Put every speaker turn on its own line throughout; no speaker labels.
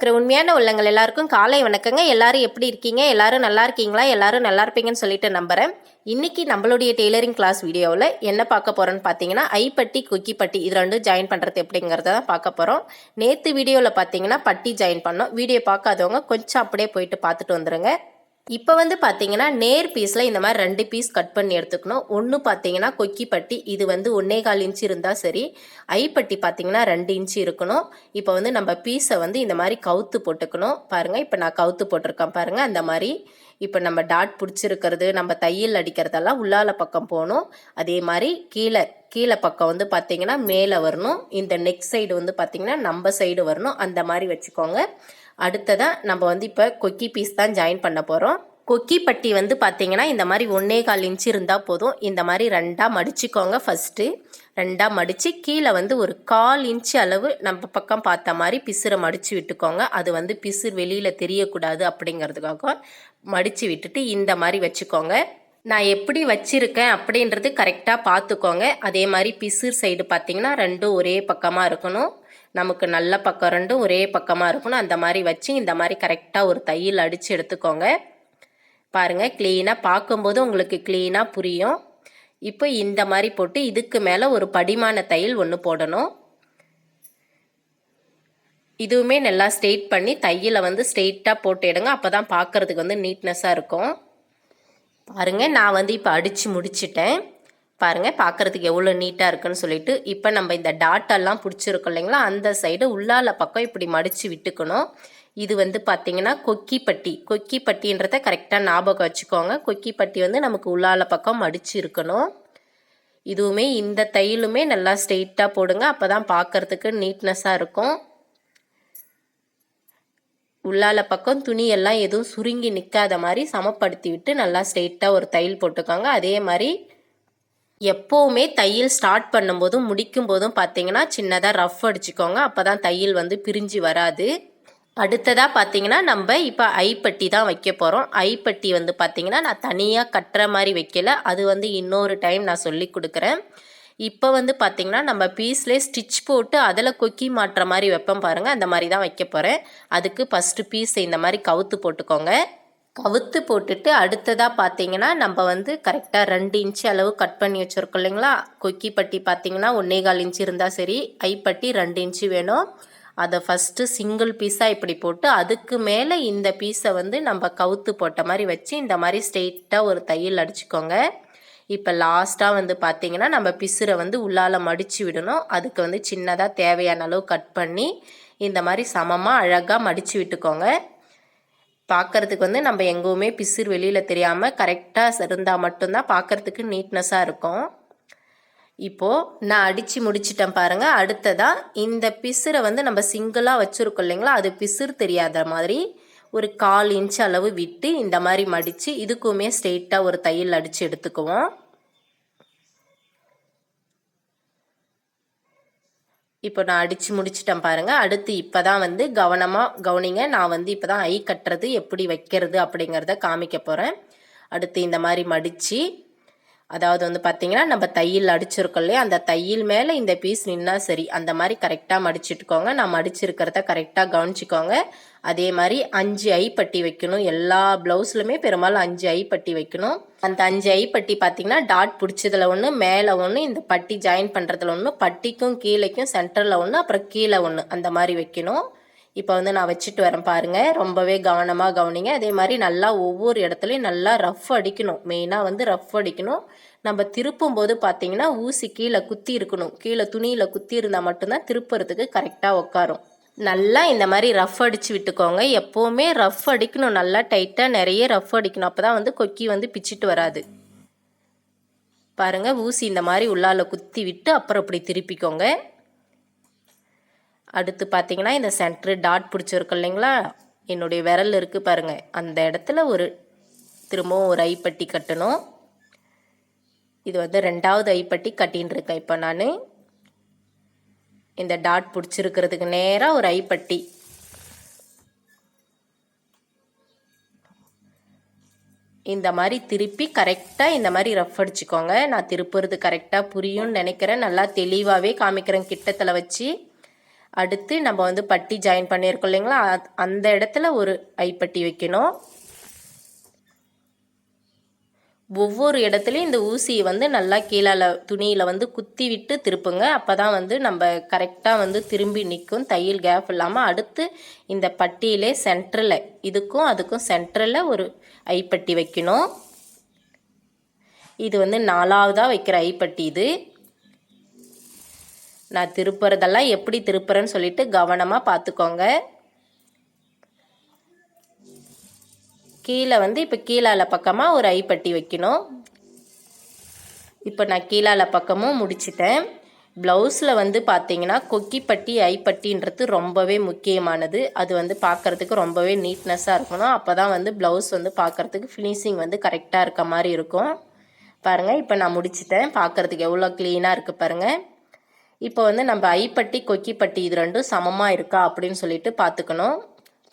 பார்க்குற உண்மையான உள்ளங்கள் எல்லாருக்கும் காலை வணக்கங்க. எல்லாரும் எப்படி இருக்கீங்க? எல்லாரும் நல்லா இருக்கீங்களா? எல்லாரும் நல்லா இருப்பீங்கன்னு சொல்லிட்டு நம்புகிறேன் இன்றைக்கி நம்மளுடைய டெய்லரிங் கிளாஸ் வீடியோவில் என்ன பார்க்க போகிறோன்னு பார்த்தீங்கன்னா ஐப்பட்டி குக்கிப்பட்டி இது ரெண்டும் ஜாயின் பண்ணுறது எப்படிங்கிறத தான் பார்க்க போகிறோம் நேற்று வீடியோவில் பார்த்தீங்கன்னா பட்டி ஜாயின் பண்ணோம். வீடியோ பார்க்காதவங்க கொஞ்சம் அப்படியே போயிட்டு பார்த்துட்டு வந்துடுங்க இப்போ வந்து பார்த்தீங்கன்னா நேர் பீஸில் இந்த மாதிரி ரெண்டு பீஸ் கட் பண்ணி எடுத்துக்கணும். ஒன்று பார்த்தீங்கன்னா கொக்கி பட்டி இது வந்து ஒன்னே கால் இன்ச்சு இருந்தால் சரி. ஐப்பட்டி பார்த்தீங்கன்னா ரெண்டு இன்ச்சு இருக்கணும். இப்போ வந்து நம்ம பீஸை வந்து இந்த மாதிரி கவுத்து போட்டுக்கணும். பாருங்கள் இப்போ நான் கவுத்து போட்டிருக்கேன் பாருங்கள் அந்த மாதிரி. இப்போ நம்ம டாட் பிடிச்சிருக்கிறது நம்ம தையல் அடிக்கிறதெல்லாம் உள்ளால பக்கம் போகணும். அதே மாதிரி கீழே கீழே பக்கம் வந்து பார்த்தீங்கன்னா மேலே வரணும். இந்த நெக் சைடு வந்து பார்த்தீங்கன்னா நம்ம சைடு வரணும். அந்த மாதிரி வச்சுக்கோங்க. அடுத்ததாக நம்ம வந்து இப்போ கொக்கி பீஸ் தான் ஜாயின் பண்ண போகிறோம் கொக்கிப்பட்டி வந்து பார்த்தீங்கன்னா இந்த மாதிரி ஒன்றே கால் இன்ச்சு இருந்தால் போதும். இந்த மாதிரி ரெண்டாக மடிச்சுக்கோங்க ஃபஸ்ட்டு ரெண்டாக மடித்து கீழே வந்து ஒரு கால் இன்ச்சு அளவு நம்ம பக்கம் பார்த்த மாதிரி பிசுரை மடித்து விட்டுக்கோங்க. அது வந்து பிசுர் வெளியில் தெரியக்கூடாது அப்படிங்கிறதுக்காக மடித்து விட்டுட்டு இந்த மாதிரி வச்சுக்கோங்க. நான் எப்படி வச்சுருக்கேன் அப்படின்றது கரெக்டாக பார்த்துக்கோங்க. அதே மாதிரி பிசுர் சைடு பார்த்தீங்கன்னா ரெண்டும் ஒரே பக்கமாக இருக்கணும். நமக்கு நல்ல பக்கம் ரெண்டும் ஒரே பக்கமாக இருக்கணும். அந்த மாதிரி வச்சு இந்த மாதிரி கரெக்டாக ஒரு தையல் அடித்து எடுத்துக்கோங்க. பாருங்கள் க்ளீனாக பார்க்கும்போது உங்களுக்கு க்ளீனாக புரியும். இப்போ இந்த மாதிரி போட்டு இதுக்கு மேலே ஒரு படிமான தையல் ஒன்று போடணும். இதுவுமே நல்லா ஸ்ட்ரெயிட் பண்ணி தையலை வந்து ஸ்ட்ரெயிட்டாக போட்டு எடுங்க அப்போ தான் பார்க்குறதுக்கு வந்து நீட்னஸாக இருக்கும். பாருங்கள் நான் வந்து இப்போ அடித்து முடிச்சிட்டேன். பாருங்கள் பார்க்குறதுக்கு எவ்வளோ நீட்டாக இருக்குன்னு சொல்லிட்டு இப்போ நம்ம இந்த டாட்டெல்லாம் பிடிச்சிருக்கோம் இல்லைங்களா அந்த சைடு உள்ளால பக்கம் இப்படி மடித்து விட்டுக்கணும். இது வந்து பார்த்தீங்கன்னா கொக்கிப்பட்டி. கொக்கிப்பட்டின்றத கரெக்டாக ஞாபகம் வச்சுக்கோங்க. கொக்கிப்பட்டி வந்து நமக்கு உள்ளால பக்கம் மடிச்சு இருக்கணும். இதுவுமே இந்த தையலுமே நல்லா ஸ்ட்ரெயிட்டாக போடுங்க. அப்போ தான் பார்க்குறதுக்கு நீட்னஸாக இருக்கும். உள்ளால பக்கம் துணியெல்லாம் எதுவும் சுருங்கி நிற்காத மாதிரி சமப்படுத்தி விட்டு நல்லா ஸ்ட்ரெயிட்டாக ஒரு தையல் போட்டுக்கோங்க. அதே மாதிரி எப்போவுமே தையல் ஸ்டார்ட் பண்ணும்போதும் முடிக்கும் போதும் பார்த்தீங்கன்னா சின்னதாக ரஃப் அடிச்சுக்கோங்க. அப்போ தான் தையல் வந்து பிரிஞ்சு வராது. அடுத்ததாக பார்த்தீங்கன்னா நம்ம இப்போ ஐப்பட்டி தான் வைக்க போகிறோம் ஐப்பட்டி வந்து பார்த்திங்கன்னா நான் தனியாக கட்டுற மாதிரி வைக்கல. அது வந்து இன்னொரு டைம் நான் சொல்லி கொடுக்குறேன். இப்போ வந்து பார்த்திங்கன்னா நம்ம பீஸ்லேயே ஸ்டிச் போட்டு அதில் கொக்கி மாட்டுற மாதிரி வைப்பேன் பாருங்கள் அந்த மாதிரி தான் வைக்க போகிறேன் அதுக்கு ஃபஸ்ட்டு பீஸ் இந்த மாதிரி கவுத்து போட்டுக்கோங்க. கவுத்து போட்டுட்டு அடுத்ததாக பார்த்தீங்கன்னா நம்ம வந்து கரெக்டாக ரெண்டு இன்ச்சு அளவு கட் பண்ணி வச்சுருக்கோம் இல்லைங்களா? கொக்கி பட்டி பார்த்தீங்கன்னா ஒன்றே கால் இன்ச்சு இருந்தால் சரி. ஐப்பட்டி ரெண்டு இன்ச்சு வேணும். அதை ஃபஸ்ட்டு சிங்கிள் பீஸாக இப்படி போட்டு அதுக்கு மேலே இந்த பீஸை வந்து நம்ம கவுத்து போட்ட மாதிரி வச்சு இந்த மாதிரி ஸ்ட்ரெயிட்டாக ஒரு தையல் அடிச்சுக்கோங்க. இப்போ லாஸ்ட்டாக வந்து பார்த்தீங்கன்னா நம்ம பிசுரை வந்து உள்ளால் மடித்து விடணும். அதுக்கு வந்து சின்னதாக தேவையான அளவு கட் பண்ணி இந்த மாதிரி சமமாக அழகாக மடித்து விட்டுக்கோங்க. பார்க்குறதுக்கு வந்து நம்ம எங்கேயுமே பிசுறு வெளியில் தெரியாமல் கரெக்டாக இருந்தால் மட்டும்தான் பார்க்குறதுக்கு நீட்னஸாக இருக்கும். இப்போது நான் அடித்து முடிச்சிட்டேன் பாருங்கள் அடுத்ததாக இந்த பிசுரை வந்து நம்ம சிங்கிளாக வச்சுருக்கோம் இல்லைங்களா? அது பிசுறு தெரியாத மாதிரி ஒரு கால் இன்ச் அளவு விட்டு இந்த மாதிரி மடித்து இதுக்குமே ஸ்ட்ரெயிட்டாக ஒரு தையல் அடித்து எடுத்துக்குவோம். இப்போ நான் அடித்து முடிச்சிட்டேன் பாருங்கள் அடுத்து இப்போ தான் வந்து கவனமாக கவனிங்க. நான் வந்து இப்போ தான் ஐ கட்டுறது எப்படி வைக்கிறது அப்படிங்கிறத காமிக்க போகிறேன் அடுத்து இந்த மாதிரி மடித்து அதாவது வந்து பார்த்திங்கன்னா நம்ம தையல் அடிச்சிருக்கோம் இல்லையா? அந்த தையல் மேலே இந்த பீஸ் நின்னா சரி அந்த மாதிரி கரெக்டாக மடிச்சிட்டுக்கோங்க. நான் மடிச்சிருக்கிறத கரெக்டாக கவனிச்சிக்கோங்க. அதே மாதிரி அஞ்சு ஐ பட்டி வைக்கணும். எல்லா ப்ளவுஸ்லுமே பெரும்பாலும் அஞ்சு ஐ பட்டி வைக்கணும். அந்த அஞ்சு ஐ பட்டி பார்த்தீங்கன்னா டாட் பிடிச்சதுல ஒன்று மேலே ஒன்று இந்த பட்டி ஜாயின் பண்ணுறதுல ஒன்று பட்டிக்கும் கீழேக்கும் சென்டரில் ஒன்று அப்புறம் கீழே ஒன்று அந்த மாதிரி வைக்கணும். இப்போ வந்து நான் வச்சுட்டு வரேன் பாருங்கள் ரொம்பவே கவனமாக கவனிங்க. அதே மாதிரி நல்லா ஒவ்வொரு இடத்துலையும் நல்லா ரஃப் அடிக்கணும். மெயினாக வந்து ரஃப் அடிக்கணும். நம்ம திருப்பும் போது பார்த்தீங்கன்னா ஊசி கீழே குத்தி இருக்கணும். கீழே துணியில் குத்தி இருந்தால் மட்டும்தான் திருப்புறதுக்கு கரெக்டாக உட்காரும் நல்லா இந்த மாதிரி ரஃப் அடித்து விட்டுக்கோங்க. எப்போவுமே ரஃப் அடிக்கணும். நல்லா டைட்டாக நிறைய ரஃப் அடிக்கணும். அப்போ தான் வந்து கொக்கி வந்து பிச்சுட்டு வராது. பாருங்கள் ஊசி இந்த மாதிரி உள்ளால குத்தி விட்டு அப்புறம் இப்படி திருப்பிக்கோங்க. அடுத்து பார்த்தீங்கன்னா இந்த சென்ட்ரு டாட் பிடிச்சிருக்கு இல்லைங்களா? என்னுடைய விரல் இருக்குது பாருங்கள் அந்த இடத்துல ஒரு திரும்பவும் ஒரு ஐப்பட்டி கட்டணும். இது வந்து ரெண்டாவது ஐப்பட்டி கட்டின்னு இருக்கேன் இப்போ நான். இந்த டாட் பிடிச்சிருக்கிறதுக்கு நேராக ஒரு ஐப்பட்டி. இந்த மாதிரி திருப்பி கரெக்டாக இந்த மாதிரி ரஃப் அடிச்சுக்கோங்க. நான் திருப்புறது கரெக்டாக புரியும்னு நினைக்கிறேன். நல்லா தெளிவாகவே காமிக்கிறேன். கிட்டத்தில் வச்சு அடுத்து நம்ம வந்து பட்டி ஜாயின் பண்ணியிருக்கோம் இல்லைங்களா? அந்த இடத்துல ஒரு ஐப்பட்டி வைக்கணும். ஒவ்வொரு இடத்துலையும் இந்த ஊசியை வந்து நல்லா கீழால துணியில் வந்து குத்தி விட்டு திருப்புங்க. அப்போ தான் வந்து நம்ம கரெக்டாக வந்து திரும்பி நிற்கும். தையல் கேப் இல்லாமல் அடுத்து இந்த பட்டியிலே சென்டரில் இதுக்கும் அதுக்கும் சென்டரில் ஒரு ஐப்பட்டி வைக்கணும். இது வந்து நாலாவதாக வைக்கிற ஐப்பட்டி இது. நான் திருப்புறதெல்லாம் எப்படி திருப்புறேன்னு சொல்லிட்டு கவனமாக பார்த்துக்கோங்க. கீழே வந்து இப்போ கீழால பக்கமாக ஒரு ஐப்பட்டி வைக்கணும். இப்போ நான் கீழால பக்கமும் முடிச்சிட்டேன். ப்ளவுஸில் வந்து பார்த்தீங்கன்னா கொக்கிப்பட்டி ஐப்பட்டின்றது ரொம்பவே முக்கியமானது. அது வந்து பார்க்குறதுக்கு ரொம்பவே நீட்னஸாக இருக்கணும். அப்போ தான் வந்து ப்ளவுஸ் வந்து பார்க்குறதுக்கு ஃபினிஷிங் வந்து கரெக்டாக இருக்க மாதிரி இருக்கும். பாருங்கள் இப்போ நான் முடிச்சிட்டேன். பார்க்குறதுக்கு எவ்வளோ க்ளீனாக இருக்குது பாருங்கள் இப்போ வந்து நம்ம ஐப்பட்டி கொக்கிப்பட்டி இது ரெண்டும் சமமாக இருக்கா அப்படின்னு சொல்லிட்டு பார்த்துக்கணும்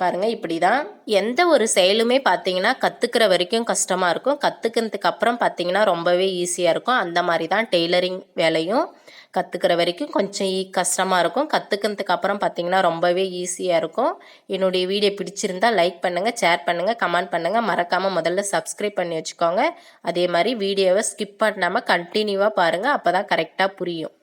பாருங்கள் இப்படி தான் எந்த ஒரு செயலுமே பார்த்தீங்கன்னா கற்றுக்கிற வரைக்கும் கஷ்டமாக இருக்கும். கற்றுக்கிறதுக்கு அப்புறம் பார்த்தீங்கன்னா ரொம்பவே ஈஸியாக இருக்கும். அந்த மாதிரி தான் டெய்லரிங் வேலையும் கற்றுக்கிற வரைக்கும் கொஞ்சம் ஈ கஷ்டமாக இருக்கும். கற்றுக்கிறதுக்கு அப்புறம் பார்த்தீங்கன்னா ரொம்பவே ஈஸியாக இருக்கும். என்னுடைய வீடியோ பிடிச்சிருந்தா லைக் பண்ணுங்கள் ஷேர் பண்ணுங்கள் கமெண்ட் பண்ணுங்கள் மறக்காமல் முதல்ல சப்ஸ்கிரைப் பண்ணி வச்சுக்கோங்க. அதே மாதிரி வீடியோவை ஸ்கிப் பண்ணாமல் கண்டினியூவாக பாருங்கள் அப்போ தான் கரெக்டாக புரியும்.